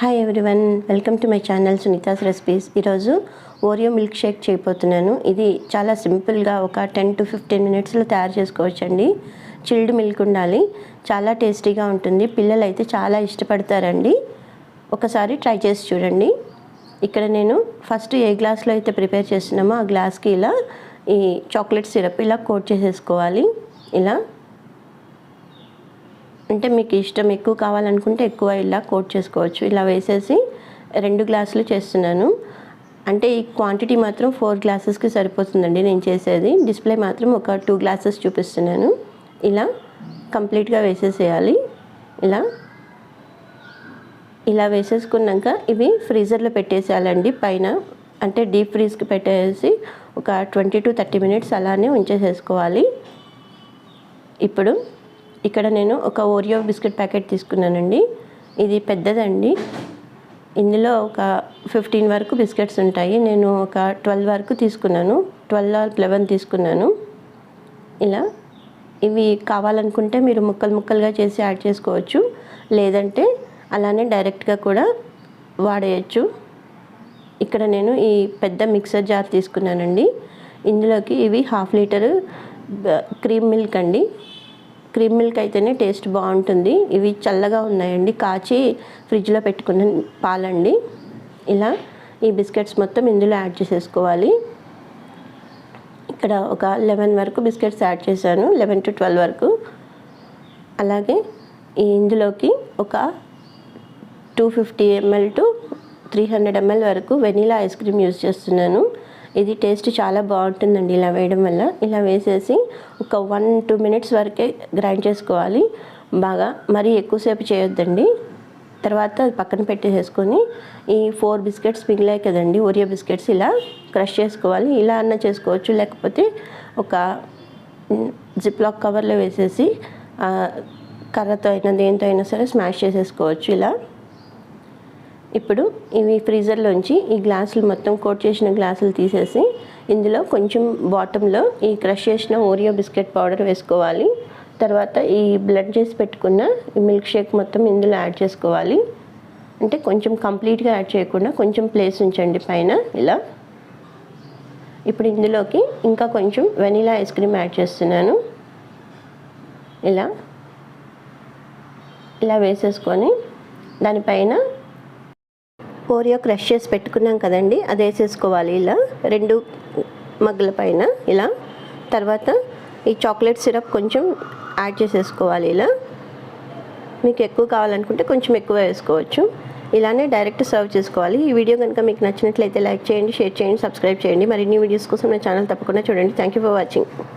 Hi everyone welcome to my channel Sunitha's recipes ఈరోజు Oreo milk shake చేయబోతున్నాను. ఇది చాలా సింపుల్గా ఒక టెన్ టు ఫిఫ్టీన్ మినిట్స్లో తయారు చేసుకోవచ్చండి. చిల్డ్ మిల్క్ ఉండాలి. చాలా టేస్టీగా ఉంటుంది. పిల్లలు అయితే చాలా ఇష్టపడతారండి. ఒకసారి ట్రై చేసి చూడండి. ఇక్కడ నేను ఫస్ట్ ఏ గ్లాస్లో అయితే ప్రిపేర్ చేస్తున్నామో ఆ గ్లాస్కి ఇలా ఈ చాక్లెట్ సిరప్ ఇలా కోట్ చేసేసుకోవాలి. ఇలా. అంటే మీకు ఇష్టం ఎక్కువ కావాలనుకుంటే ఎక్కువ ఇలా కోట్ చేసుకోవచ్చు. ఇలా వేసేసి రెండు గ్లాసులు చేస్తున్నాను. అంటే ఈ క్వాంటిటీ మాత్రం ఫోర్ గ్లాసెస్కి సరిపోతుందండి నేను చేసేది. డిస్ప్లే మాత్రం ఒక టూ గ్లాసెస్ చూపిస్తున్నాను. ఇలా కంప్లీట్గా వేసేసేయాలి. ఇలా. ఇలా వేసేసుకున్నాక ఇవి ఫ్రీజర్లో పెట్టేసేయాలండి. పైన అంటే డీప్ ఫ్రీజ్కి పెట్టేసి ఒక ట్వంటీ టు థర్టీ మినిట్స్ అలానే ఉంచేసేసుకోవాలి. ఇప్పుడు ఇక్కడ నేను ఒక ఓరియో బిస్కెట్ ప్యాకెట్ తీసుకున్నానండి. ఇది పెద్దదండి. ఇందులో ఒక ఫిఫ్టీన్ వరకు బిస్కెట్స్ ఉంటాయి. నేను ఒక ట్వెల్వ్ వరకు తీసుకున్నాను. ట్వెల్వ్ ఆర్ లెవెన్ తీసుకున్నాను. ఇలా. ఇవి కావాలనుకుంటే మీరు ముక్కలు ముక్కలుగా చేసి యాడ్ చేసుకోవచ్చు. లేదంటే అలానే డైరెక్ట్గా కూడా వాడేయచ్చు. ఇక్కడ నేను ఈ పెద్ద మిక్సర్ జార్ తీసుకున్నానండి. ఇందులోకి ఇవి హాఫ్ లీటరు క్రీమ్ మిల్క్ అండి. క్రీమ్ మిల్క్ అయితేనే టేస్ట్ బాగుంటుంది. ఇవి చల్లగా ఉన్నాయండి. కాచి ఫ్రిడ్జ్లో పెట్టుకున్న పాలండి. ఇలా ఈ బిస్కెట్స్ మొత్తం ఇందులో యాడ్ చేసేసుకోవాలి. ఇక్కడ ఒక లెవెన్ వరకు బిస్కెట్స్ యాడ్ చేశాను. లెవెన్ టు ట్వెల్వ్ వరకు. అలాగే ఇందులోకి ఒక two fifty ML to three hundred ML వరకు వెనీలా ఐస్ క్రీమ్ యూజ్ చేస్తున్నాను. ఇది టేస్ట్ చాలా బాగుంటుందండి ఇలా వేయడం వల్ల. ఇలా వేసేసి ఒక వన్ టూ మినిట్స్ వరకే గ్రైండ్ చేసుకోవాలి. బాగా మరీ ఎక్కువసేపు చేయొద్దండి. తర్వాత అది పక్కన పెట్టేసేసుకొని ఈ ఫోర్ బిస్కెట్స్ మిగిలాయి కదండి ఒరియో బిస్కెట్స్ ఇలా క్రష్ చేసుకోవాలి. ఇలా అన్న చేసుకోవచ్చు. లేకపోతే ఒక జిప్ లాక్ కవర్లో వేసేసి కర్రతో అయినా దేనితో అయినా సరే స్మాష్ చేసేసుకోవచ్చు ఇలా. ఇప్పుడు ఇవి ఫ్రీజర్లోంచి ఈ గ్లాసులు మొత్తం కోట్ చేసిన గ్లాసులు తీసేసి ఇందులో కొంచెం బాటంలో ఈ క్రష్ చేసిన ఓరియో బిస్కెట్ పౌడర్ వేసుకోవాలి. తర్వాత ఈ బ్లడ్ చేసి పెట్టుకున్న ఈ మిల్క్ షేక్ మొత్తం ఇందులో యాడ్ చేసుకోవాలి. అంటే కొంచెం కంప్లీట్గా యాడ్ చేయకుండా కొంచెం ప్లేస్ ఉంచండి పైన ఇలా. ఇప్పుడు ఇందులోకి ఇంకా కొంచెం వెనీలా ఐస్ క్రీమ్ యాడ్ చేస్తున్నాను. ఇలా. ఇలా వేసేసుకొని దానిపైన ఓరియో క్రష్ చేసి పెట్టుకున్నాం కదండి అది వేసేసుకోవాలి ఇలా. రెండు మగ్గుల పైన ఇలా. తర్వాత ఈ చాక్లెట్ సిరప్ కొంచెం యాడ్ చేసేసుకోవాలి ఇలా. మీకు ఎక్కువ కావాలనుకుంటే కొంచెం ఎక్కువ వేసుకోవచ్చు. ఇలానే డైరెక్ట్ సర్వ్ చేసుకోవాలి. ఈ వీడియో కనుక మీకు నచ్చినట్లయితే లైక్ చేయండి షేర్ చేయండి సబ్స్క్రైబ్ చేయండి. మరిన్ని వీడియోస్ కోసం నా ఛానల్ తప్పకుండా చూడండి. Thank you for watching